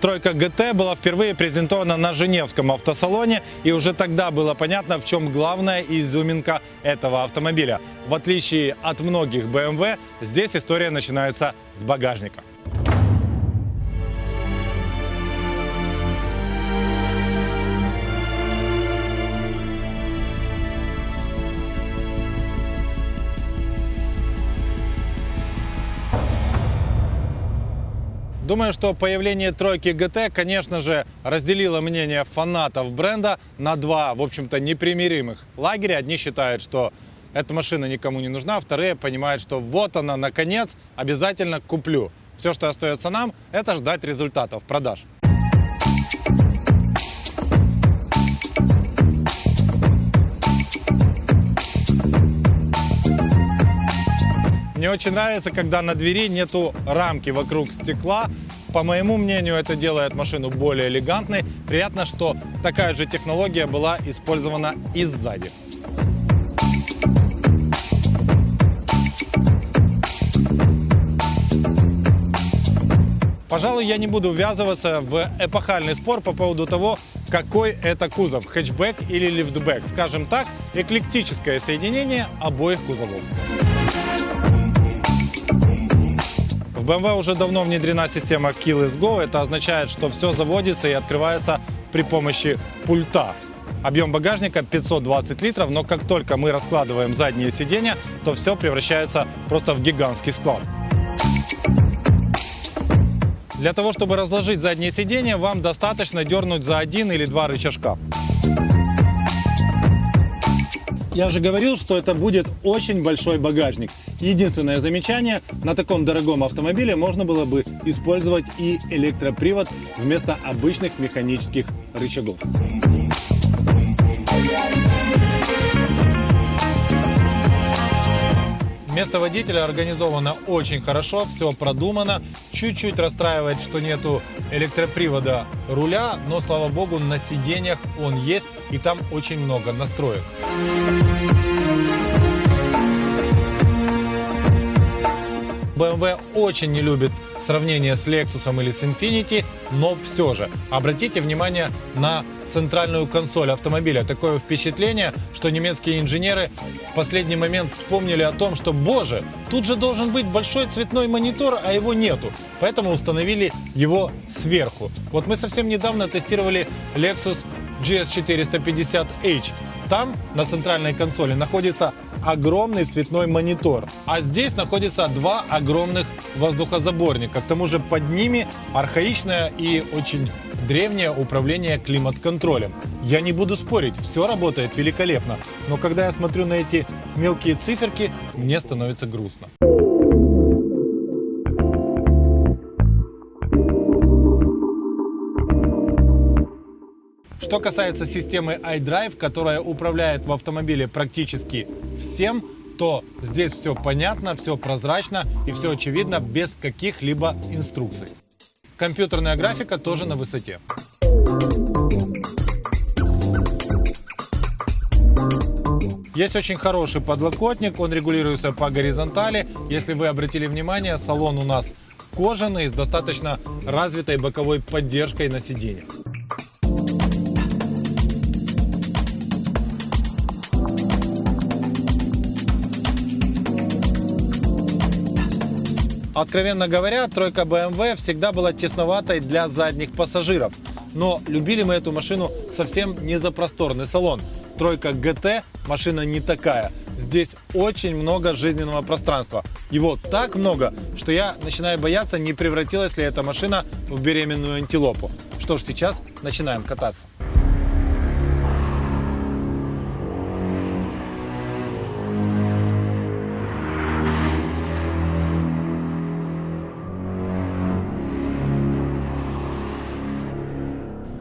Тройка ГТ была впервые презентована на Женевском автосалоне, и уже тогда было понятно, в чем главная изюминка этого автомобиля. В отличие от многих BMW, здесь история начинается с багажника. Думаю, что появление тройки ГТ, конечно же, разделило мнение фанатов бренда на два, в общем-то, непримиримых лагеря. Одни считают, что эта машина никому не нужна, вторые понимают, что вот она, наконец, обязательно куплю. Все, что остается нам, это ждать результатов продаж. Мне очень нравится, когда на двери нету рамки вокруг стекла. По моему мнению, это делает машину более элегантной. Приятно, что такая же технология была использована и сзади. Пожалуй, я не буду ввязываться в эпохальный спор по поводу того, какой это кузов, хэтчбэк или лифтбэк. Скажем так, эклектическое соединение обоих кузовов. BMW уже давно внедрена система is Go. Это означает, что все заводится и открывается при помощи пульта. Объем багажника 520 литров, но как только мы раскладываем задние сиденья, то все превращается просто в гигантский склад. Для того, чтобы разложить задние сиденья, вам достаточно дернуть за один или два рычажка. Я же говорил, что это будет очень большой багажник. Единственное замечание, на таком дорогом автомобиле можно было бы использовать и электропривод вместо обычных механических рычагов. Место водителя организовано очень хорошо, все продумано. Чуть-чуть расстраивает, что нету электропривода руля, но, слава богу, на сиденьях он есть, и там очень много настроек. BMW очень не любит сравнение с Lexus или с Infiniti, но все же обратите внимание на центральную консоль автомобиля. Такое впечатление, что немецкие инженеры в последний момент вспомнили о том, что, боже, тут же должен быть большой цветной монитор, а его нету. Поэтому установили его сверху. Вот мы совсем недавно тестировали Lexus GS450H. Там на центральной консоли находится огромный цветной монитор. А здесь находится два огромных воздухозаборника. К тому же под ними архаичное и очень древнее управление климат-контролем. Я не буду спорить, все работает великолепно. Но когда я смотрю на эти мелкие циферки, мне становится грустно. Что касается системы iDrive, которая управляет в автомобиле практически всем, то здесь все понятно, все прозрачно и все очевидно без каких-либо инструкций. Компьютерная графика тоже на высоте. Есть очень хороший подлокотник, он регулируется по горизонтали. Если вы обратили внимание, салон у нас кожаный с достаточно развитой боковой поддержкой на сиденьях. Откровенно говоря, тройка BMW всегда была тесноватой для задних пассажиров. Но любили мы эту машину совсем не за просторный салон. Тройка GT машина не такая. Здесь очень много жизненного пространства. Его так много, что я начинаю бояться, не превратилась ли эта машина в беременную антилопу. Что ж, сейчас начинаем кататься.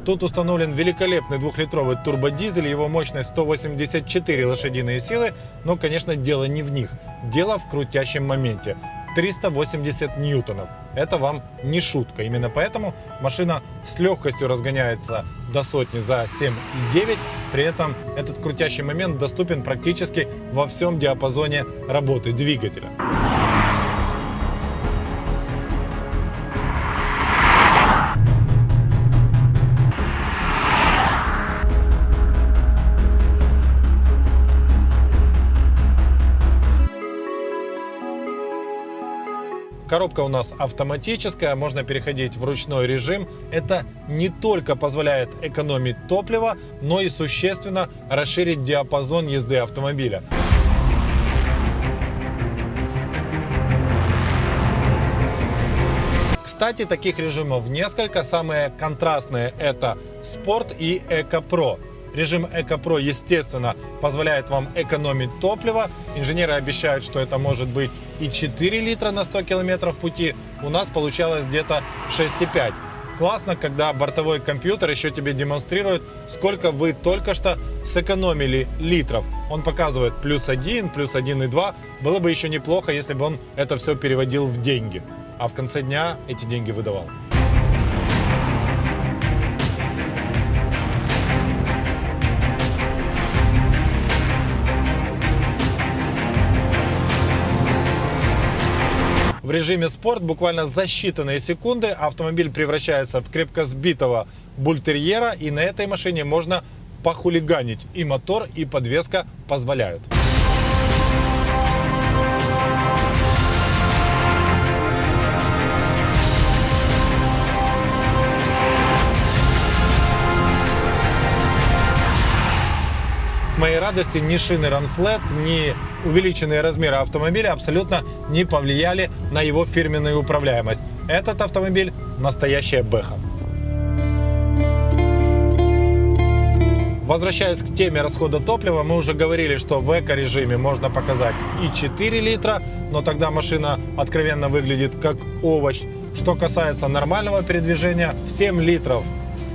Тут установлен великолепный двухлитровый турбодизель, его мощность 184 лошадиные силы, но, конечно, дело не в них. Дело в крутящем моменте. 380 ньютонов. Это вам не шутка. Именно поэтому машина с легкостью разгоняется до сотни за 7,9. При этом этот крутящий момент доступен практически во всем диапазоне работы двигателя. Коробка у нас автоматическая, можно переходить в ручной режим. Это не только позволяет экономить топливо, но и существенно расширить диапазон езды автомобиля. Кстати, таких режимов несколько. Самые контрастные это Спорт и Эко Про. Режим Эко Про, естественно, позволяет вам экономить топливо. Инженеры обещают, что это может быть и 4 литра на 100 километров пути. У нас получалось где-то 6,5. Классно, когда бортовой компьютер еще тебе демонстрирует, сколько вы только что сэкономили литров. Он показывает плюс 1, плюс 1,2. Было бы еще неплохо, если бы он это все переводил в деньги. А в конце дня эти деньги выдавал. В режиме спорт буквально за считанные секунды автомобиль превращается в крепко сбитого бультерьера, и на этой машине можно похулиганить. И мотор, и подвеска позволяют. Моей радости ни шины Runflat, ни увеличенные размеры автомобиля абсолютно не повлияли на его фирменную управляемость. Этот автомобиль настоящая бэха. Возвращаясь к теме расхода топлива, мы уже говорили, что в эко-режиме можно показать и 4 литра, но тогда машина откровенно выглядит как овощ. Что касается нормального передвижения, в 7 литров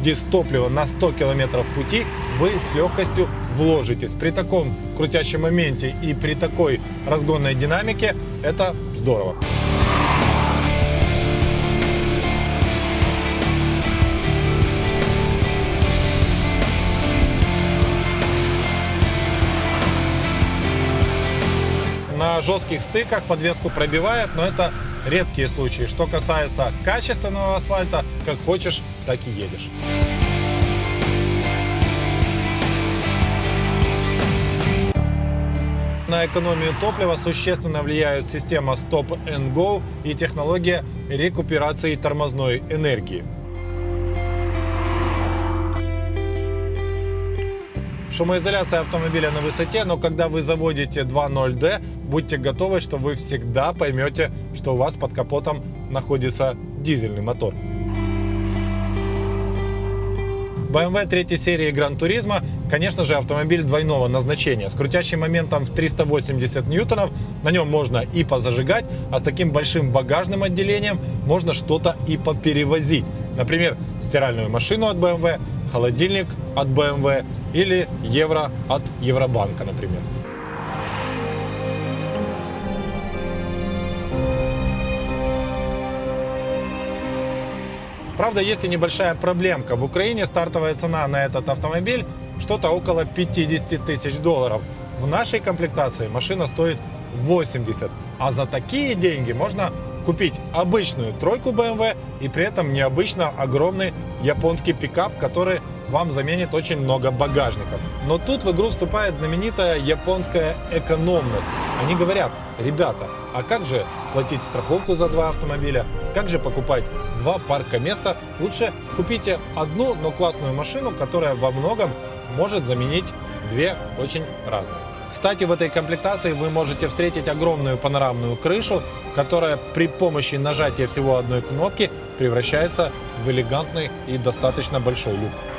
дистоплива на 100 километров пути вы с легкостью вложитесь. При таком крутящем моменте и при такой разгонной динамике это здорово. На жестких стыках подвеску пробивает, но это редкие случаи. Что касается качественного асфальта, как хочешь, так и едешь. На экономию топлива существенно влияют система Stop and Go и технология рекуперации тормозной энергии. Шумоизоляция автомобиля на высоте, но когда вы заводите 2.0D, будьте готовы, что вы всегда поймете, что у вас под капотом находится дизельный мотор. BMW 3 серии Gran Turismo, конечно же, автомобиль двойного назначения. С крутящим моментом в 380 ньютонов на нем можно и позажигать, а с таким большим багажным отделением можно что-то и поперевозить. Например, стиральную машину от BMW, холодильник от BMW или евро от Евробанка, например. Правда, есть и небольшая проблемка. В Украине стартовая цена на этот автомобиль что-то около 50 тысяч долларов. В нашей комплектации машина стоит 80. А за такие деньги можно купить обычную тройку BMW и при этом необычно огромный японский пикап, который вам заменит очень много багажников. Но тут в игру вступает знаменитая японская экономность. Они говорят, ребята, а как же платить страховку за два автомобиля? Как же покупать два парка места? Лучше купите одну, но классную машину, которая во многом может заменить две очень разные. Кстати, в этой комплектации вы можете встретить огромную панорамную крышу, которая при помощи нажатия всего одной кнопки превращается в элегантный и достаточно большой люк.